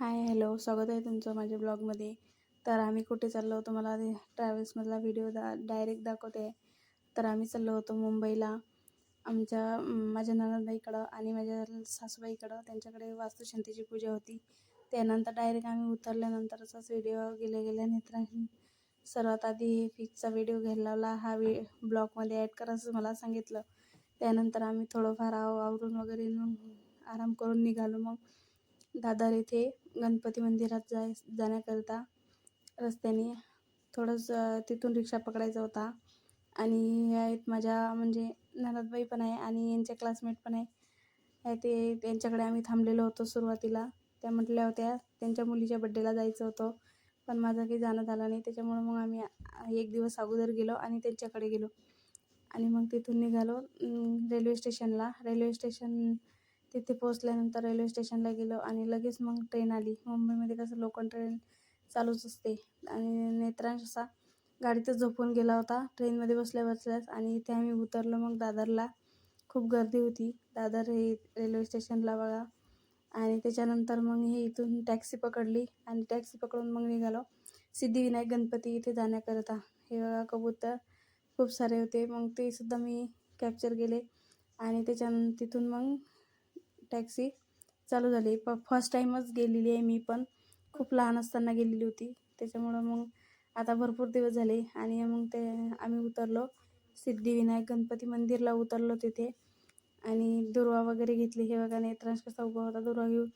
Hi hello. स्वागत आहे तुमचं माझ्या ब्लॉगमध्ये. तर आम्ही कुठे चाललो होतो? मला ट्रॅव्हल्समधला व्हिडिओ दा डायरेक्ट दाखवते. तर आम्ही चाललो होतो मुंबईला. आमच्या माझ्या ननदबाईकडं आणि माझ्या सासूबाईकडं. त्यांच्याकडे वास्तुशांतीची पूजा होती. त्यानंतर डायरेक्ट आम्ही उतरल्यानंतरचाच व्हिडिओ गेल्या गेल्या नेत्रांनी सर्वात आधी फिक्सचा व्हिडिओ घ्यायला लावला. हा वि ब्लॉगमध्ये ॲड करायचं मला सांगितलं. त्यानंतर आम्ही थोडंफार आव आवरून वगैरे आराम करून निघालो मग. दादर येथे गणपती मंदिरात जाय जाण्याकरिता रस्त्याने थोडंसं तिथून रिक्षा पकडायचा होता. आणि ह्या आहेत माझ्या म्हणजे ननदबाई पण आहे आणि यांच्या क्लासमेट पण आहे. आहे ते त्यांच्याकडे आम्ही थांबलेलो होतो सुरुवातीला. त्या म्हटल्या होत्या त्यांच्या मुलीच्या बड्डेला जायचं होतं. पण माझं काही जाणं झालं नाही. त्याच्यामुळं मग आम्ही एक दिवस अगोदर गेलो आणि त्यांच्याकडे गेलो. आणि मग तिथून निघालो रेल्वे स्टेशनला रेल्वे स्टेशन तिथे पोहोचल्यानंतर रेल्वे स्टेशनला गेलो आणि लगेच मग ट्रेन आली. मुंबईमध्ये कसं लोकल ट्रेन चालूच असते. आणि नेत्रांश असा गाडीतच झोपून गेला होता. ट्रेनमध्ये बसल्या बसल्याच आणि इथे आम्ही उतरलो मग दादरला. खूप गर्दी होती. दादर हे रेल्वे स्टेशनला बघा. आणि त्याच्यानंतर मग हे इथून टॅक्सी पकडली आणि टॅक्सी पकडून मग निघालो. सिद्धिविनायक गणपती इथे जाण्याकरता. हे बघा कबूतर खूप सारे होते. मग ते सुद्धा मी कॅप्चर केले. आणि त्याच्या तिथून मग टॅक्सी चालू झाली. प फर्स्ट टाईमच गेलेली आहे मी पण. खूप लहान असताना गेलेली होती. त्याच्यामुळं मग आता भरपूर दिवस झाले आणि मग ते आम्ही उतरलो. सिद्धिविनायक गणपती मंदिरला उतरलो तिथे. आणि दुर्वा वगैरे घेतली. हे बघा नेत्रांश कसा उभा होता दुर्वा घेऊन.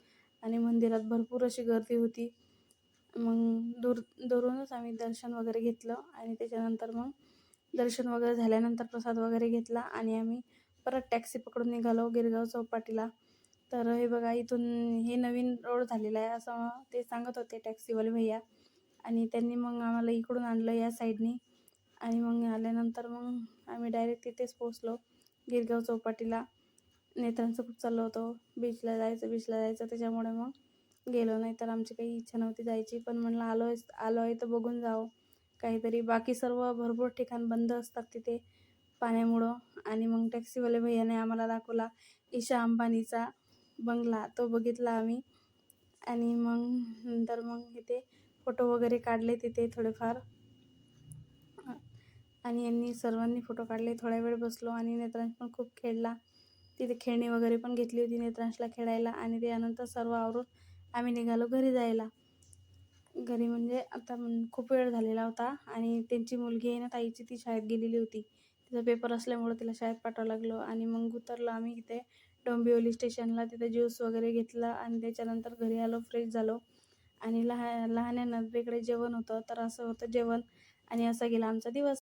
आणि मंदिरात भरपूर अशी गर्दी होती. मग दूर दुरूनच आम्ही दर्शन वगैरे घेतलं आणि त्याच्यानंतर मग दर्शन वगैरे झाल्यानंतर प्रसाद वगैरे घेतला आणि आम्ही परत टॅक्सी पकडून निघालो गिरगाव चौपाटीला. तर हे बघा इथून हे नवीन रोड झालेला आहे असं ते सांगत होते टॅक्सीवाले भैया. आणि त्यांनी मग आम्हाला इकडून आणलं या साईडनी आणि मग आल्यानंतर मग आम्ही डायरेक्ट तिथेच पोचलो गिरगाव चौपाटीला. नेत्रांचं खूप चाललं होतं. बीचला जायचं बीचला जायचं. त्याच्यामुळे मग गेलो. नाही तर आमची काही इच्छा नव्हती जायची. पण म्हणलं आलो आहे आलो आहे तर बघून जावं. काहीतरी बाकी सर्व भरपूर ठिकाण बंद असतात तिथे पाण्यामुळं. आणि मग टॅक्सीवाले भैयाने आम्हाला दाखवला ईशा अंबानीचा. बंगला तो बघितला आम्ही. आणि मग नंतर मग इथे फोटो वगैरे काढले तिथे थोडेफार. आणि यांनी सर्वांनी फोटो काढले. थोडा वेळ बसलो आणि नेत्रांश पण खूप खेळला. तिथे खेळणी वगैरे पण घेतली होती नेत्रांशला खेळायला. आणि त्यानंतर सर्व आवरून आम्ही निघालो घरी जायला. घरी म्हणजे आता खूप वेळ झालेला होता. आणि त्यांची मुलगी आहे ना ताईची ती शाळेत गेलेली होती. तिचा पेपर असल्यामुळं तिला शाळेत पाठवावं लागलो. आणि मग उतरलो आम्ही इथे. डोंबिवली स्टेशनला तिथे ज्यूस वगैरे घेतला आणि त्याच्यानंतर घरी आलो फ्रेश झालो. आणि लहा लहान्या नदीकडे जेवण होतं तर असं होतं जेवण. आणि असा गेला आमचा दिवस.